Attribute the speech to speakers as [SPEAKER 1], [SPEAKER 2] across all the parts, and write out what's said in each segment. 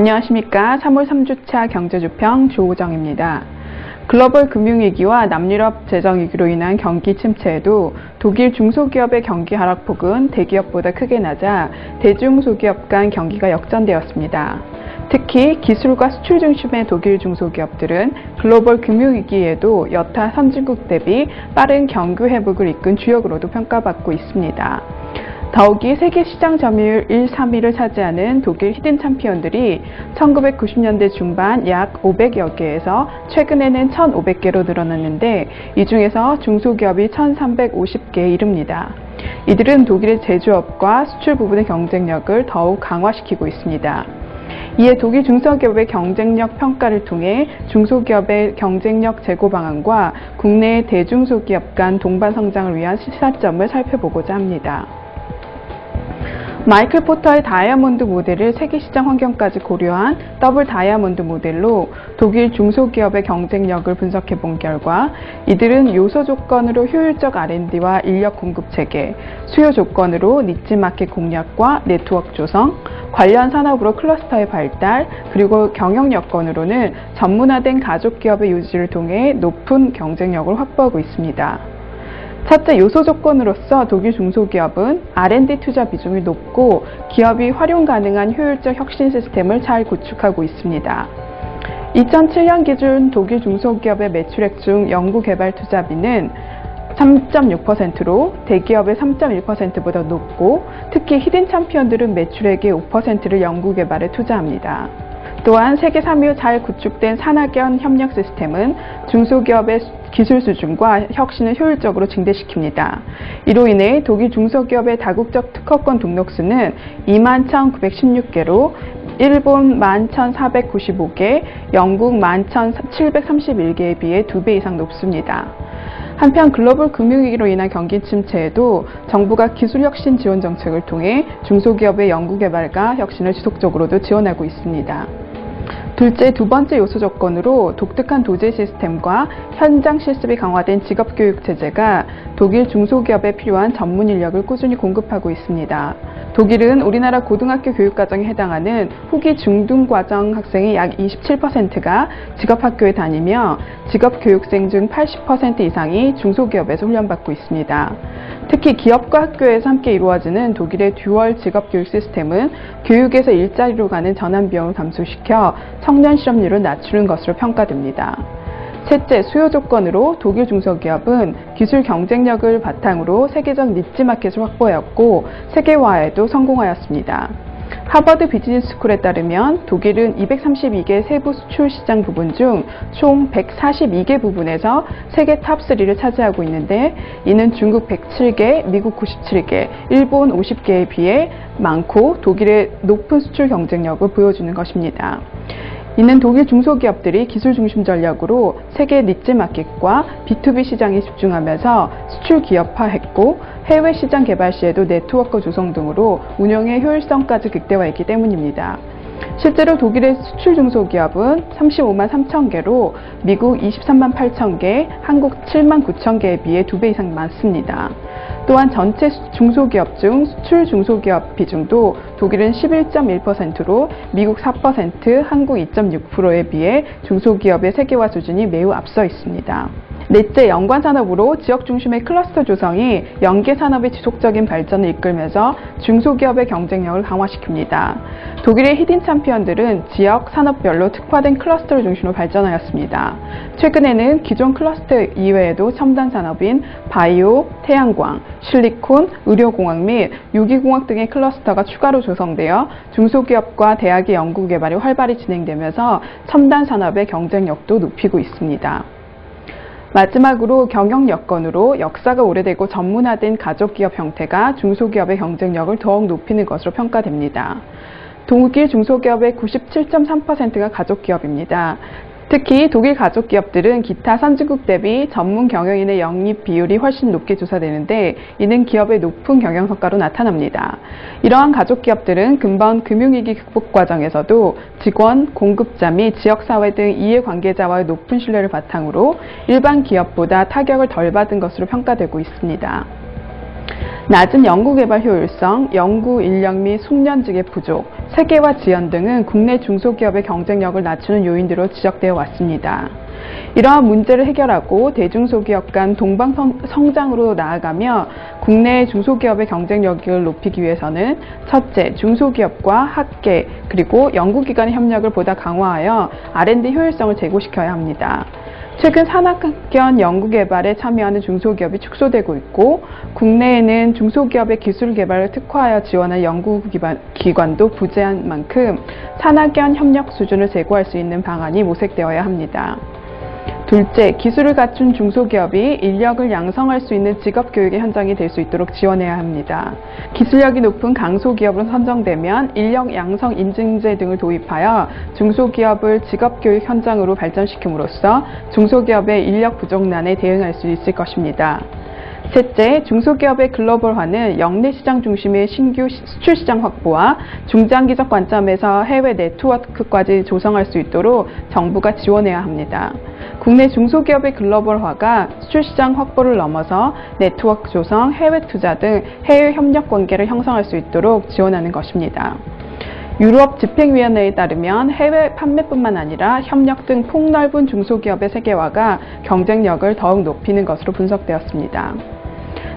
[SPEAKER 1] 안녕하십니까. 3월 3주차 경제주평 조우정입니다. 글로벌 금융위기와 남유럽 재정위기로 인한 경기 침체에도 독일 중소기업의 경기 하락폭은 대기업보다 크게 낮아 대중소기업 간 경기가 역전되었습니다. 특히 기술과 수출 중심의 독일 중소기업들은 글로벌 금융위기에도 여타 선진국 대비 빠른 경기 회복을 이끈 주역으로도 평가받고 있습니다. 더욱이 세계 시장 점유율 1, 3위를 차지하는 독일 히든 챔피언들이 1990년대 중반 약 500여 개에서 최근에는 1,500개로 늘어났는데 이 중에서 중소기업이 1,350개에 이릅니다. 이들은 독일의 제조업과 수출 부분의 경쟁력을 더욱 강화시키고 있습니다. 이에 독일 중소기업의 경쟁력 평가를 통해 중소기업의 경쟁력 제고 방안과 국내 대중소기업 간 동반 성장을 위한 시사점을 살펴보고자 합니다. 마이클 포터의 다이아몬드 모델을 세계시장 환경까지 고려한 더블 다이아몬드 모델로 독일 중소기업의 경쟁력을 분석해 본 결과 이들은 요소 조건으로 효율적 R&D와 인력 공급 체계, 수요 조건으로 니치 마켓 공략과 네트워크 조성, 관련 산업으로 클러스터의 발달, 그리고 경영 여건으로는 전문화된 가족 기업의 유지를 통해 높은 경쟁력을 확보하고 있습니다. 첫째 요소 조건으로서 독일 중소기업은 R&D 투자 비중이 높고 기업이 활용 가능한 효율적 혁신 시스템을 잘 구축하고 있습니다. 2007년 기준 독일 중소기업의 매출액 중 연구개발 투자비는 3.6%로 대기업의 3.1%보다 높고 특히 히든 챔피언들은 매출액의 5%를 연구개발에 투자합니다. 또한 세계 3위 잘 구축된 산학연 협력 시스템은 중소기업의 기술 수준과 혁신을 효율적으로 증대시킵니다. 이로 인해 독일 중소기업의 다국적 특허권 등록수는 21,916개로 일본 11,495개, 영국 11,731개에 비해 2배 이상 높습니다. 한편 글로벌 금융위기로 인한 경기 침체에도 정부가 기술혁신 지원 정책을 통해 중소기업의 연구개발과 혁신을 지속적으로도 지원하고 있습니다. 둘째, 두 번째 요소 조건으로 독특한 도제 시스템과 현장 실습이 강화된 직업교육 체제가 독일 중소기업에 필요한 전문 인력을 꾸준히 공급하고 있습니다. 독일은 우리나라 고등학교 교육과정에 해당하는 후기 중등과정 학생의 약 27%가 직업학교에 다니며 직업교육생 중 80% 이상이 중소기업에서 훈련받고 있습니다. 특히 기업과 학교에서 함께 이루어지는 독일의 듀얼 직업교육 시스템은 교육에서 일자리로 가는 전환 비용을 감소시켜 청년 실업률을 낮추는 것으로 평가됩니다. 셋째, 수요 조건으로 독일 중소기업은 기술 경쟁력을 바탕으로 세계적 니치 마켓을 확보하였고 세계화에도 성공하였습니다. 하버드 비즈니스 스쿨에 따르면 독일은 232개 세부 수출 시장 부분 중 총 142개 부분에서 세계 탑3를 차지하고 있는데 이는 중국 107개, 미국 97개, 일본 50개에 비해 많고 독일의 높은 수출 경쟁력을 보여주는 것입니다. 이는 독일 중소기업들이 기술 중심 전략으로 세계 니치 마켓과 B2B 시장에 집중하면서 수출 기업화했고 해외 시장 개발 시에도 네트워크 조성 등으로 운영의 효율성까지 극대화했기 때문입니다. 실제로 독일의 수출 중소기업은 35만 3천 개로 미국 23만 8천 개, 한국 7만 9천 개에 비해 두 배 이상 많습니다. 또한 전체 중소기업 중 수출 중소기업 비중도 독일은 11.1%로 미국 4%, 한국 2.6%에 비해 중소기업의 세계화 수준이 매우 앞서 있습니다. 넷째, 연관 산업으로 지역 중심의 클러스터 조성이 연계 산업의 지속적인 발전을 이끌면서 중소기업의 경쟁력을 강화시킵니다. 독일의 히든 챔피언들은 지역 산업별로 특화된 클러스터를 중심으로 발전하였습니다. 최근에는 기존 클러스터 이외에도 첨단 산업인 바이오, 태양광, 실리콘, 의료공학 및 유기공학 등의 클러스터가 추가로 조성되어 중소기업과 대학의 연구개발이 활발히 진행되면서 첨단 산업의 경쟁력도 높이고 있습니다. 마지막으로 경영 여건으로 역사가 오래되고 전문화된 가족기업 형태가 중소기업의 경쟁력을 더욱 높이는 것으로 평가됩니다. 독일 중소기업의 97.3%가 가족기업입니다. 특히 독일 가족 기업들은 기타 선진국 대비 전문 경영인의 영입 비율이 훨씬 높게 조사되는데 이는 기업의 높은 경영 성과로 나타납니다. 이러한 가족 기업들은 근본 금융위기 극복 과정에서도 직원, 공급자 및 지역사회 등 이해관계자와의 높은 신뢰를 바탕으로 일반 기업보다 타격을 덜 받은 것으로 평가되고 있습니다. 낮은 연구 개발 효율성, 연구 인력 및 숙련직의 부족, 세계화 지연 등은 국내 중소기업의 경쟁력을 낮추는 요인으로 지적되어 왔습니다. 이러한 문제를 해결하고 대중소기업 간 동방 성장으로 나아가며 국내 중소기업의 경쟁력을 높이기 위해서는 첫째, 중소기업과 학계 그리고 연구기관의 협력을 보다 강화하여 R&D 효율성을 제고시켜야 합니다. 최근 산학견 연구개발에 참여하는 중소기업이 축소되고 있고 국내에는 중소기업의 기술 개발을 특화하여 지원할 연구기관도 부재한 만큼 산학견 협력 수준을 제고할 수 있는 방안이 모색되어야 합니다. 둘째, 기술을 갖춘 중소기업이 인력을 양성할 수 있는 직업 교육의 현장이 될 수 있도록 지원해야 합니다. 기술력이 높은 강소기업으로 선정되면 인력 양성 인증제 등을 도입하여 중소기업을 직업 교육 현장으로 발전시킴으로써 중소기업의 인력 부족난에 대응할 수 있을 것입니다. 셋째, 중소기업의 글로벌화는 영내 시장 중심의 신규 수출 시장 확보와 중장기적 관점에서 해외 네트워크까지 조성할 수 있도록 정부가 지원해야 합니다. 국내 중소기업의 글로벌화가 수출 시장 확보를 넘어서 네트워크 조성, 해외 투자 등 해외 협력 관계를 형성할 수 있도록 지원하는 것입니다. 유럽 집행위원회에 따르면 해외 판매뿐만 아니라 협력 등 폭넓은 중소기업의 세계화가 경쟁력을 더욱 높이는 것으로 분석되었습니다.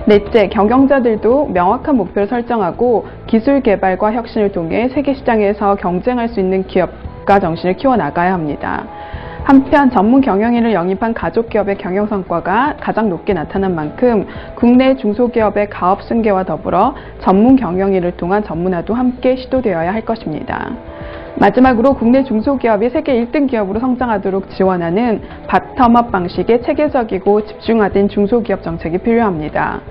[SPEAKER 1] 넷째, 경영자들도 명확한 목표를 설정하고 기술 개발과 혁신을 통해 세계 시장에서 경쟁할 수 있는 기업가 정신을 키워나가야 합니다. 한편 전문 경영인을 영입한 가족기업의 경영 성과가 가장 높게 나타난 만큼 국내 중소기업의 가업 승계와 더불어 전문 경영인을 통한 전문화도 함께 시도되어야 할 것입니다. 마지막으로 국내 중소기업이 세계 1등 기업으로 성장하도록 지원하는 바텀업 방식의 체계적이고 집중화된 중소기업 정책이 필요합니다.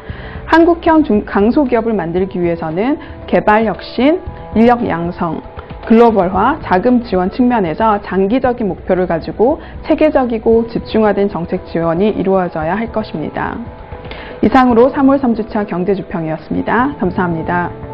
[SPEAKER 1] 한국형 중, 강소기업을 만들기 위해서는 개발 혁신, 인력 양성, 글로벌화, 자금 지원 측면에서 장기적인 목표를 가지고 체계적이고 집중화된 정책 지원이 이루어져야 할 것입니다. 이상으로 3월 3주차 경제주평이었습니다. 감사합니다.